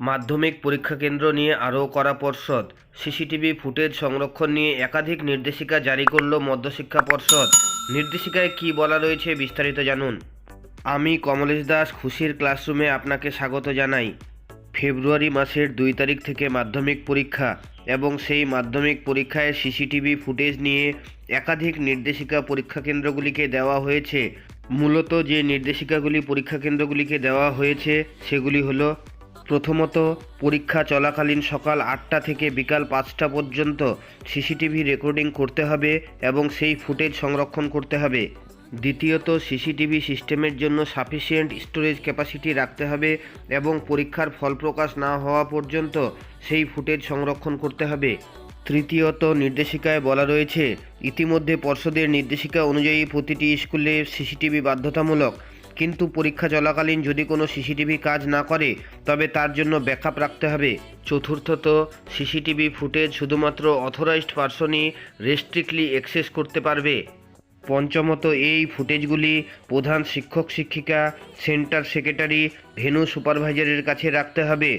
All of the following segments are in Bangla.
মাধ্যমিক পরীক্ষা কেন্দ্র নিয়ে আরও করা পর্ষদ। সিসিটিভি ফুটেজ সংরক্ষণ নিয়ে একাধিক নির্দেশিকা জারি করল মধ্যশিক্ষা পর্ষদ। নির্দেশিকায় কি বলা রয়েছে বিস্তারিত জানুন। আমি কমলেশ দাস, খুশির ক্লাসরুমে আপনাকে স্বাগত জানাই। ফেব্রুয়ারি মাসের দুই তারিখ থেকে মাধ্যমিক পরীক্ষা এবং সেই মাধ্যমিক পরীক্ষায় সিসিটিভি ফুটেজ নিয়ে একাধিক নির্দেশিকা পরীক্ষা কেন্দ্রগুলিকে দেওয়া হয়েছে। মূলত যে নির্দেশিকাগুলি পরীক্ষা কেন্দ্রগুলিকে দেওয়া হয়েছে, সেগুলি হলো প্রথমত পরীক্ষা চলাকালীন সকাল আটটা থেকে বিকাল পাঁচটা পর্যন্ত সিসিটিভি রেকর্ডিং করতে হবে এবং সেই ফুটেজ সংরক্ষণ করতে হবে। দ্বিতীয়ত, সিসিটিভি সিস্টেমের জন্য সাফিসিয়েন্ট স্টোরেজ ক্যাপাসিটি রাখতে হবে এবং পরীক্ষার ফল প্রকাশ না হওয়া পর্যন্ত সেই ফুটেজ সংরক্ষণ করতে হবে। তৃতীয়ত, নির্দেশিকায় বলা রয়েছে, ইতিমধ্যে পর্ষদের নির্দেশিকা অনুযায়ী প্রতিটি স্কুলে সিসিটিভি বাধ্যতামূলক কিন্তু পরীক্ষা চলাকালীন যদি কোনো সিসিটিভি কাজ না করে, তবে তার জন্য ব্যাকআপ রাখতে হবে। চতুর্থত সিসিটিভি ফুটেজ শুধুমাত্র অথরাইজড পার্সনই রেস্ট্রিক্টলি অ্যাক্সেস করতে পারবে। পঞ্চমত, এই ফুটেজগুলি প্রধান শিক্ষক, শিক্ষিকা, সেন্টার সেক্রেটারি ভেনু সুপারভাইজারের কাছে রাখতে হবে।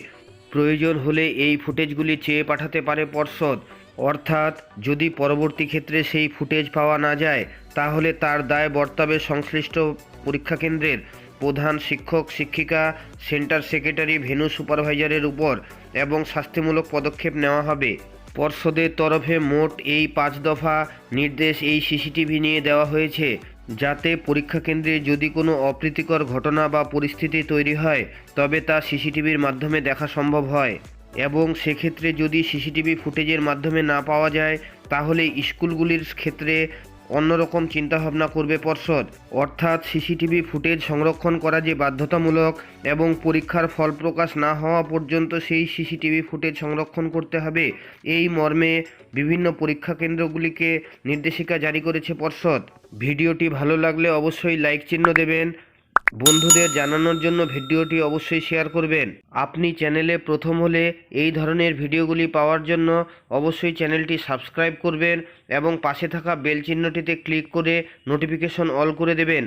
প্রয়োজন হলে এই ফুটেজগুলি চেয়ে পাঠাতে পারে পর্ষদ। অর্থাৎ, যদি পরবর্তী ক্ষেত্রে সেই ফুটেজ পাওয়া না যায়, তাহলে তার দায় বর্তাবে সংশ্লিষ্ট পরীক্ষা কেন্দ্রের প্রধান শিক্ষক, শিক্ষিকা, সেন্টার সেক্রেটারি ভেনু সুপারভাইজারের উপর এবং শাস্তিমূলক পদক্ষেপ নেওয়া হবে। পর্ষদের তরফে মোট এই পাঁচ দফা নির্দেশ এই সিসিটিভি নিয়ে দেওয়া হয়েছে, যাতে পরীক্ষা কেন্দ্রে যদি কোনো অপ্রীতিকর ঘটনা বা পরিস্থিতি তৈরি হয়, তবে তা সিসিটিভির মাধ্যমে দেখা সম্ভব হয়। এবং সেক্ষেত্রে যদি সিসিটিভি ফুটেজের মাধ্যমে না পাওয়া যায়, তাহলে স্কুলগুলির ক্ষেত্রে অন্যরকম চিন্তাভাবনা করবে পর্ষদ। অর্থাৎ সিসিটিভি ফুটেজ সংরক্ষণ করা যে বাধ্যতামূলক এবং পরীক্ষার ফল প্রকাশ না হওয়া পর্যন্ত সেই সিসিটিভি ফুটেজ সংরক্ষণ করতে হবে, এই মর্মে বিভিন্ন পরীক্ষা কেন্দ্রগুলিকে নির্দেশিকা জারি করেছে পর্ষদ। ভিডিওটি ভালো লাগলে অবশ্যই লাইক চিহ্ন দেবেন বন্ধুদের জানানোর জন্য ভিডিওটি অবশ্যই শেয়ার করবেন। আপনি চ্যানেলে প্রথম হলে এই ধরনের ভিডিওগুলি পাওয়ার জন্য অবশ্যই চ্যানেলটি সাবস্ক্রাইব করবেন এবং পাশে থাকা বেল চিহ্নটিতে ক্লিক করে নোটিফিকেশন অল করে দেবেন।